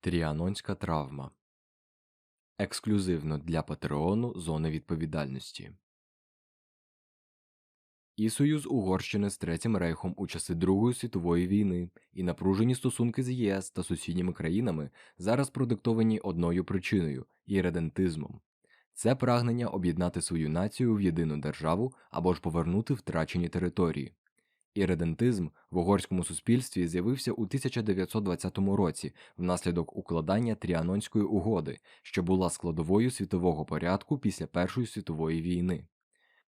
Тріанонська травма ексклюзивно для Патреону зони відповідальності. І союз Угорщини з Третім Рейхом у часи Другої світової війни і напружені стосунки з ЄС та сусідніми країнами зараз продиктовані одною причиною іредентизмом. Це прагнення об'єднати свою націю в єдину державу або ж повернути втрачені території. Іредентизм в угорському суспільстві з'явився у 1920 році внаслідок укладання Тріанонської угоди, що була складовою світового порядку після Першої світової війни.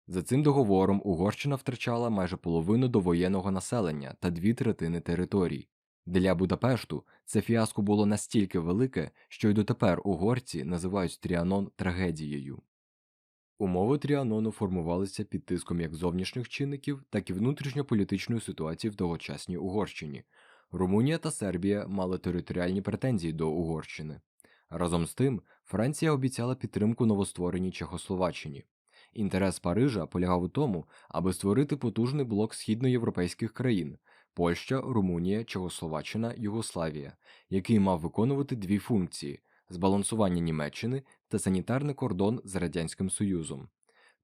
За цим договором Угорщина втрачала майже половину довоєнного населення та дві третини територій. Для Будапешту це фіаско було настільки велике, що й дотепер угорці називають Тріанон трагедією. Умови Тріанону формувалися під тиском як зовнішніх чинників, так і внутрішньополітичної ситуації в тогочасній Угорщині. Румунія та Сербія мали територіальні претензії до Угорщини. Разом з тим, Франція обіцяла підтримку новоствореній Чехословаччині. Інтерес Парижа полягав у тому, аби створити потужний блок східноєвропейських країн Польща, Румунія, Чехословаччина, Югославія, який мав виконувати дві функції збалансування Німеччини та санітарний кордон з Радянським Союзом.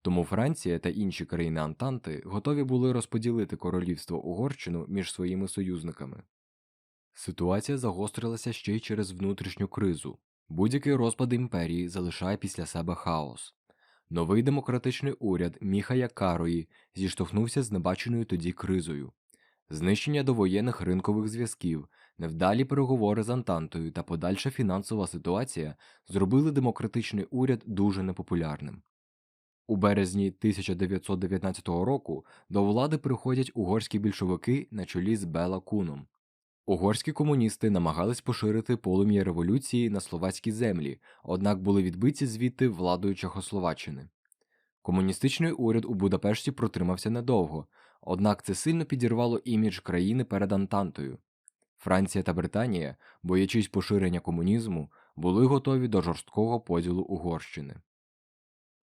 Тому Франція та інші країни Антанти готові були розподілити королівство Угорщину між своїми союзниками. Ситуація загострилася ще й через внутрішню кризу. Будь-який розпад імперії залишає після себе хаос. Новий демократичний уряд Міхая Карої зіштовхнувся з небаченою тоді кризою, знищення довоєнних ринкових зв'язків, невдалі переговори з Антантою та подальша фінансова ситуація зробили демократичний уряд дуже непопулярним. У березні 1919 року до влади приходять угорські більшовики на чолі з Бела Куном. Угорські комуністи намагались поширити полум'я революції на словацькі землі, однак були відбиті звідти владою Чехословаччини. Комуністичний уряд у Будапешті протримався недовго, однак це сильно підірвало імідж країни перед Антантою. Франція та Британія, боячись поширення комунізму, були готові до жорсткого поділу Угорщини.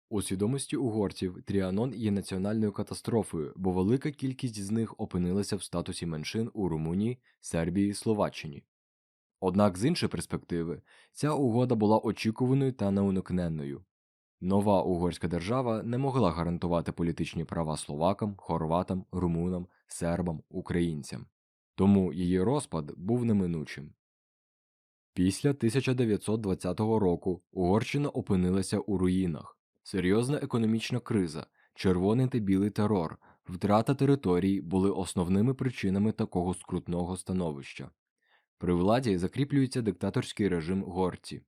У свідомості угорців Тріанон є національною катастрофою, бо велика кількість з них опинилася в статусі меншин у Румунії, Сербії Словаччині. Однак з іншої перспективи ця угода була очікуваною та неуникненною. Нова угорська держава не могла гарантувати політичні права словакам, хорватам, румунам, сербам, українцям, тому її розпад був неминучим. Після 1920 року Угорщина опинилася у руїнах, серйозна економічна криза, червоний та білий терор, втрата територій були основними причинами такого скрутного становища. При владі закріплюється диктаторський режим Горці.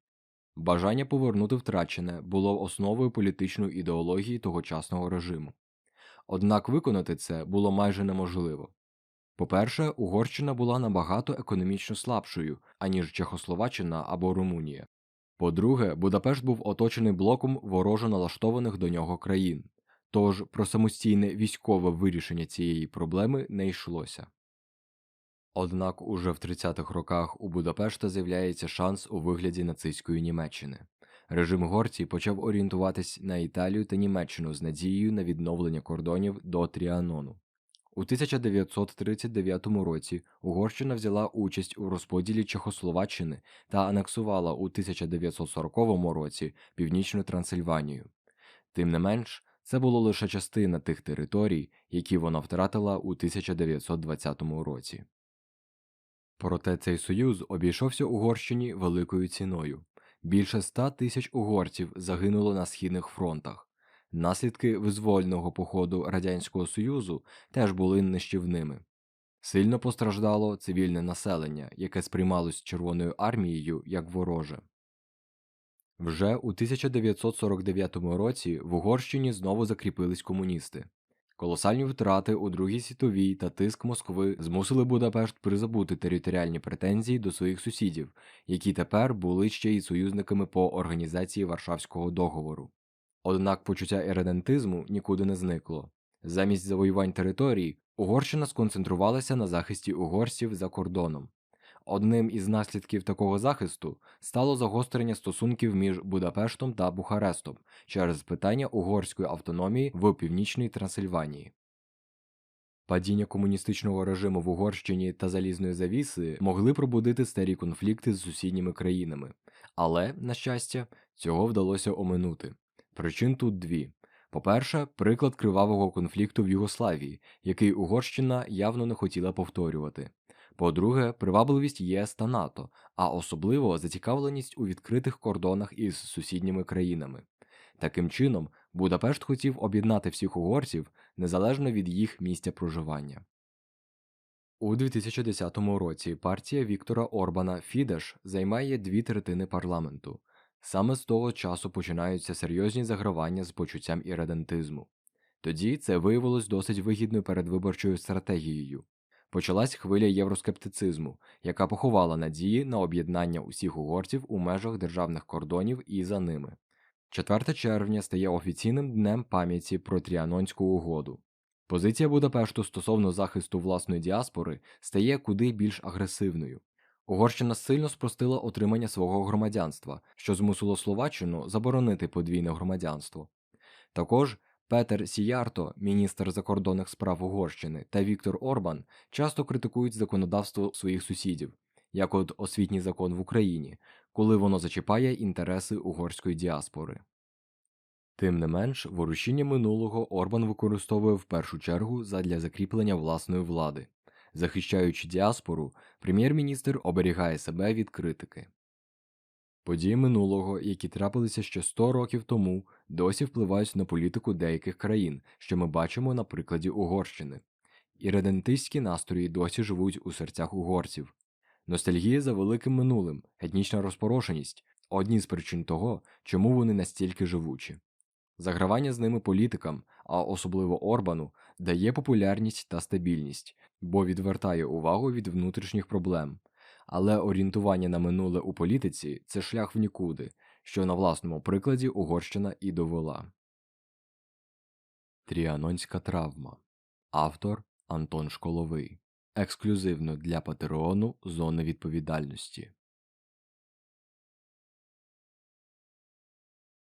Бажання повернути втрачене було основою політичної ідеології тогочасного режиму. Однак виконати це було майже неможливо. По-перше, Угорщина була набагато економічно слабшою, аніж Чехословаччина або Румунія. По-друге, Будапешт був оточений блоком ворожо налаштованих до нього країн, тож про самостійне військове вирішення цієї проблеми не йшлося. Однак уже в 30-х роках у Будапешта з'являється шанс у вигляді нацистської Німеччини. Режим Горці почав орієнтуватись на Італію та Німеччину з надією на відновлення кордонів до Тріанону. У 1939 році Угорщина взяла участь у розподілі Чехословаччини та анексувала у 1940 році Північну Трансильванію. Тим не менш, це було лише частина тих територій, які вона втратила у 1920 році. Проте цей союз обійшовся Угорщині великою ціною. Більше ста тисяч угорців загинуло на східних фронтах. Наслідки визвольного походу Радянського Союзу теж були нищівними. Сильно постраждало цивільне населення, яке сприймалось Червоною армією як вороже. Вже у 1949 році в Угорщині знову закріпились комуністи. Колосальні втрати у Другій світовій та тиск Москви змусили Будапешт призабути територіальні претензії до своїх сусідів, які тепер були ще й союзниками по організації Варшавського договору. Однак почуття ередентизму нікуди не зникло. Замість завоювань територій Угорщина сконцентрувалася на захисті угорців за кордоном. Одним із наслідків такого захисту стало загострення стосунків між Будапештом та Бухарестом через питання угорської автономії в північній Трансильванії. Падіння комуністичного режиму в Угорщині та залізної завіси могли пробудити старі конфлікти з сусідніми країнами, але, на щастя, цього вдалося оминути. Причин тут дві. По-перше, приклад кривавого конфлікту в Югославії, який Угорщина явно не хотіла повторювати. По-друге, привабливість ЄС та НАТО, а особливо зацікавленість у відкритих кордонах із сусідніми країнами. Таким чином, Будапешт хотів об'єднати всіх угорців незалежно від їх місця проживання. У 2010 році партія Віктора Орбана Фідеш займає дві третини парламенту. Саме з того часу починаються серйозні загравання з почуттям іредентизму. Тоді це виявилось досить вигідною передвиборчою стратегією. Почалась хвиля євроскептицизму, яка поховала надії на об'єднання усіх угорців у межах державних кордонів і за ними. 4 червня стає офіційним днем пам'яті про Тріанонську угоду. Позиція Будапешту стосовно захисту власної діаспори стає куди більш агресивною. Угорщина сильно спростила отримання свого громадянства, що змусило Словаччину заборонити подвійне громадянство. Також Петер Сіярто, міністр закордонних справ Угорщини, та Віктор Орбан часто критикують законодавство своїх сусідів, як от освітній закон в Україні, коли воно зачіпає інтереси угорської діаспори. Тим не менш, ворушіння минулого Орбан використовує в першу чергу задля закріплення власної влади. Захищаючи діаспору, прем'єр-міністр оберігає себе від критики. Події минулого, які трапилися ще 100 років тому, досі впливають на політику деяких країн, що ми бачимо на прикладі Угорщини. Іредентистські настрої досі живуть у серцях угорців. Ностальгія за великим минулим, етнічна розпорошеність одні з причин того, чому вони настільки живучі. Загравання з ними політикам, а особливо Орбану, дає популярність та стабільність, бо відвертає увагу від внутрішніх проблем. Але орієнтування на минуле у політиці це шлях в нікуди, що на власному прикладі Угорщина і довела. Тріанонська травма. Автор Антон Школовий. Ексклюзивно для Патреону Зони відповідальності.